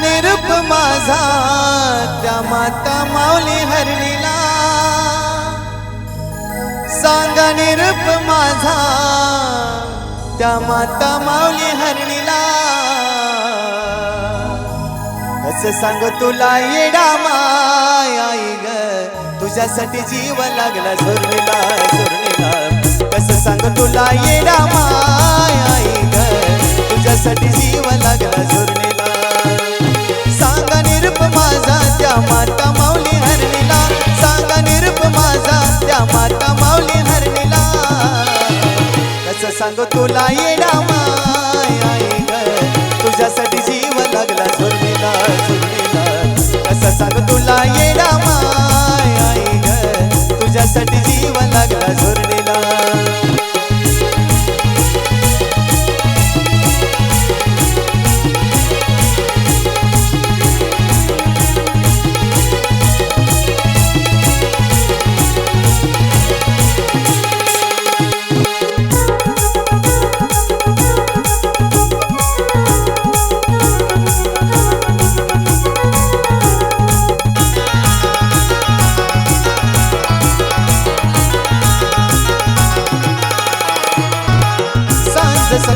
निरूप माझा त्या माता माऊली हरणीला. सांगा निरूप माझा त्या माता माऊली हरणीला. कस सांग तुला येडा माय आई ग तुझ्यासाठी जीव लागला झुरणीला झुरणीला. कस सांग तुला येडा माय आई ग तुझ्यासाठी जीव सांग तुला येडा माय तुझ्यासाठी जीव लागला झुरणीला झुरणीला कसं सांग तुला येडा माय तुझ्यासाठी जीव लागला झुरणीला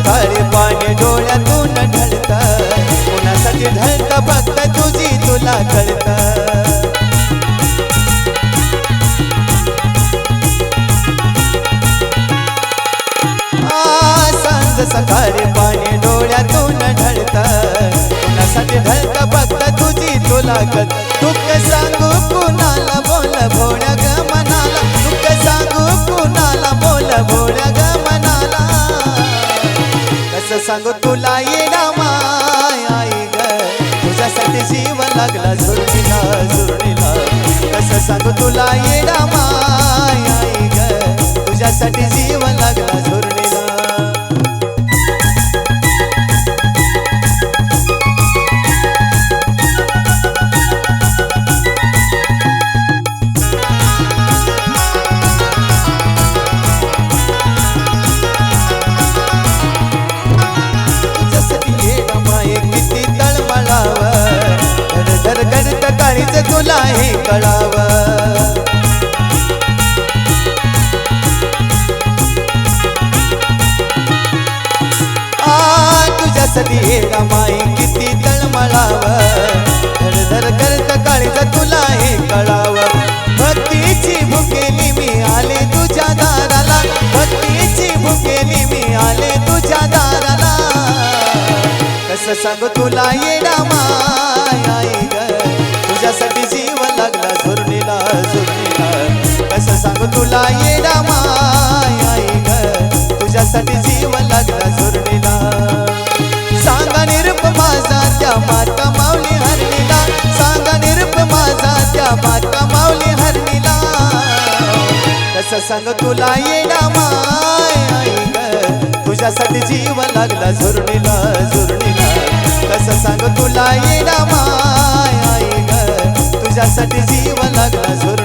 सांज सकाळी पाणी डोळ्यातून ढळत. कोणासाठी ढळत? फक्त तुझी तुला कळत. सांगू तुला येणा माय आई ग. तुझ्यासाठी जीव लागला झुरणीला झुरणीला कसं सांगू तुला येणा माय आई ग. तुझ्यासाठी जीव तुला हे कळावं. आ तुझ्यासाठी येडा रमाई किती तळमळाव धर धर करत काळीच तुला हे कळाव. भक्तीची भुकेली मी आले तुझ्या दाराला. भक्तीची भुकेली मी आले तुझ्या दाराला. कसं सांग तुला येडा ग जीव लागला झुरणीला सांगा निरूप माझा त्या माता माऊली हरणीला. सांगा निरूप माझा त्या माता माऊली हरणीला. कसं सांग तुला येणा माय आई तुझ्यासाठी जीव लागला झुरणीला झुरणीला कसं सांग तुला येणा माय आई ग. तुझ्यासाठी जीव लागला झुर